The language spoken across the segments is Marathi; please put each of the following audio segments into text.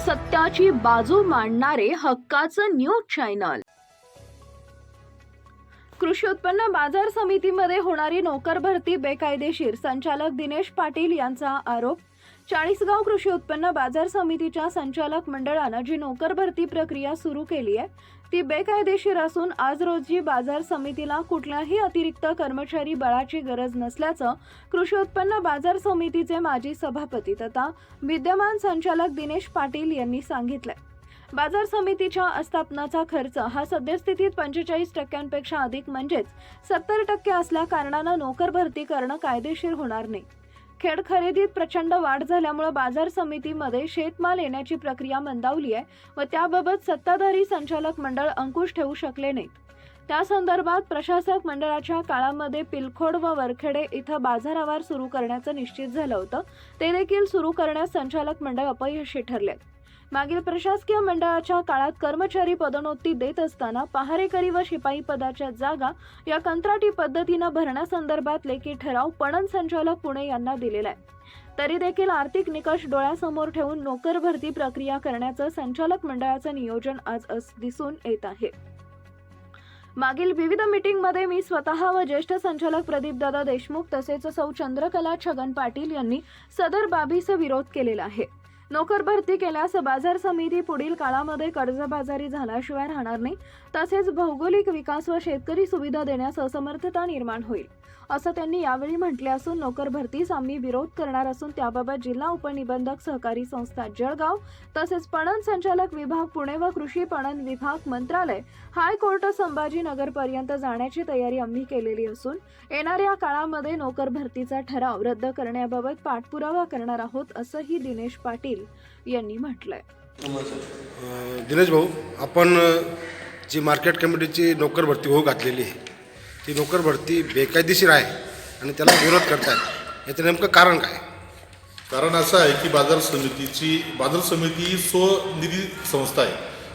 सत्याची बाजू मांडणारे हक्काचं न्यूज चॅनल. कृषी उत्पन्न बाजार समितीमध्ये होणारी नोकर भरती बेकायदेशीर संचालक दिनेश पाटील यांचा आरोप चाळीसगाव कृषी उत्पन्न बाजार समितीच्या संचालक मंडळानं जी नोकर भरती प्रक्रिया सुरू केली आहे ती बेकायदेशीर असून आज रोजी बाजार समितीला कुठल्याही अतिरिक्त कर्मचारी बळाची गरज नसल्याचं कृषी उत्पन्न बाजार समितीचे माजी सभापती तथा विद्यमान संचालक दिनेश पाटील यांनी सांगितलंय. बाजार समितीच्या आस्थापनाचा खर्च हा सद्यस्थितीत पंचेचाळीस टक्क्यांपेक्षा अधिक म्हणजेच सत्तर टक्के असल्या कारणानं नोकर भरती करणं कायदेशीर होणार नाही. खेड खरेदीत प्रचंड वाढ झाल्यामुळे बाजार समितीमध्ये शेतमाल येण्याची प्रक्रिया मंदावली आहे व त्याबाबत सत्ताधारी संचालक मंडळ अंकुश ठेवू शकले नाहीत. त्या संदर्भात प्रशासक मंडळाच्या काळामध्ये पिलखोड व वरखेडे इथं बाजारावर सुरू करण्याचं निश्चित झालं होतं. ते देखील सुरू करण्यास संचालक मंडळ अपयशी ठरले मागील प्रशासकीय मंडळाच्या काळात कर्मचारी पदोन्नती देत असताना पहारेकरी व शिपाई पदाच्या जागा या कंत्राटी पद्धतीनं भरण्यासंदर्भात लेखी ठराव पणन संचालक पुणे यांना दिलेला आहे. तरी देखील आर्थिक निकष डोळ्यासमोर ठेवून नोकर भरती प्रक्रिया करण्याचं संचालक मंडळाचं नियोजन आज अस दिसून येत आहे. मागील विविध मीटिंगमध्ये मी स्वतः व ज्येष्ठ संचालक प्रदीपदादा देशमुख तसेच सौ चंद्रकला छगन पाटील यांनी सदर बाबीचा विरोध केलेला आहे. नोकर भरती केल्यास बाजार समिती पुढील काळामध्ये कर्जबाजारी झाल्याशिवाय राहणार नाही. तसेच भौगोलिक विकास व शेतकरी सुविधा देण्यास असमर्थता निर्माण होईल. असं त्यांनी यावेळी म्हटले असून नोकर भरतीस आम्ही विरोध करणार असून त्याबाबत जिल्हा उपनिबंधक सहकारी संस्था जळगाव तसेच पणन संचालक विभाग पुणे व कृषी पणन विभाग मंत्रालय हायकोर्ट संभाजीनगरपर्यंत जाण्याची तयारी आम्ही केलेली असून येणाऱ्या काळामध्ये नोकर भरतीचा ठराव रद्द करण्याबाबत पाठपुरावा करणार आहोत असंही दिनेश पाटील यांनी म्हटलंय. दिनेश भाऊ आपण जी मार्केट कमिटीची नोकर भरती होऊ घातलेली आहे ती नोकर भरती बेकायदेशीर आहे आणि त्याला विरोध करतायत. याचं नेमकं कारण काय? कारण असं आहे की बाजार समितीची बाजार समिती ही स्वनिधी संस्था आहे.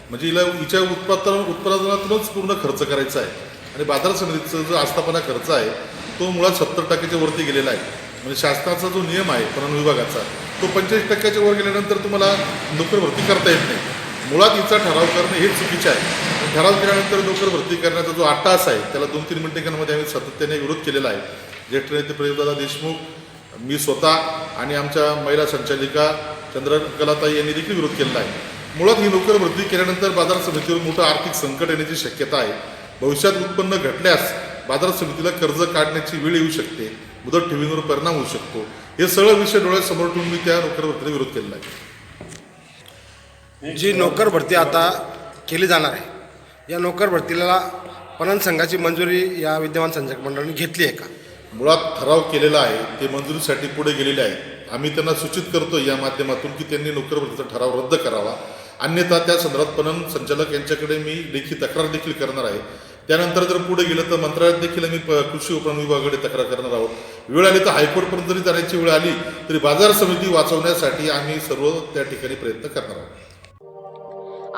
म्हणजे हिला हिच्या उत्पादन उत्पादनातूनच पूर्ण खर्च करायचा आहे. आणि बाजार समितीचा जो आस्थापना खर्च आहे तो मुळात सत्तर टक्क्याच्या वरती गेलेला आहे. म्हणजे शासनाचा जो नियम आहे पणन विभागाचा तो पंचेचाळीस टक्क्याच्या वर गेल्यानंतर तुम्हाला नोकर भरती करता येत नाही. मुळात हिचा ठराव करणं हे चुकीचं आहे. ठराव केल्यानंतर नोकर भरती करण्याचा जो आटास आहे त्याला दोन तीन मिनिटांमध्ये आम्ही सातत्याने विरोध केलेला आहे. ज्येष्ठ नेते प्रदीपदादा देशमुख मी स्वतः आणि आमच्या महिला संचालिका चंद्रकलाताई यांनी देखील विरोध केलेला आहे. मुळात ही नोकर भरती केल्यानंतर बाजार समितीवर मोठं आर्थिक संकट येण्याची शक्यता आहे. भविष्यात उत्पन्न घटल्यास बाजार समितीला कर्ज काढण्याची वेळ येऊ शकते. मुदत ठेवींवर परिणाम होऊ शकतो. हे सगळं विषय डोळ्यासमोर ठेवून मी त्या नोकर भरतीला विरोध केलेला आहे. जी नोकर भरती आता केली जाणार आहे या नोकर भरतीला पणन संघाची मंजुरी या विद्यमान संचालक मंडळाने घेतली आहे का? मुळात ठराव केलेला आहे ते मंजुरीसाठी पुढे गेलेले आहेत. आम्ही त्यांना सूचित करतो या माध्यमातून की त्यांनी नोकर भरतीचा ठराव रद्द करावा. अन्यथा त्या संदर्भात पणन संचालक यांच्याकडे मी लेखी तक्रार देखील करणार आहे. त्यानंतर जर पुढे गेलं तर मंत्रालयात देखील आम्ही कृषी उपनन विभागाकडे तक्रार करणार आहोत. वेळ आली तर हायकोर्टपर्यंत जरी जाण्याची वेळ आली तरी बाजार समिती वाचवण्यासाठी आम्ही सर्व त्या ठिकाणी प्रयत्न करणार आहोत.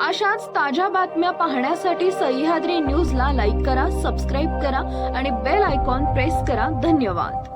अशाच ताज्या बातम्या पाहण्यासाठी सह्याद्री न्यूजला लाईक करा सबस्क्राईब करा आणि बेल आयकॉन प्रेस करा. धन्यवाद.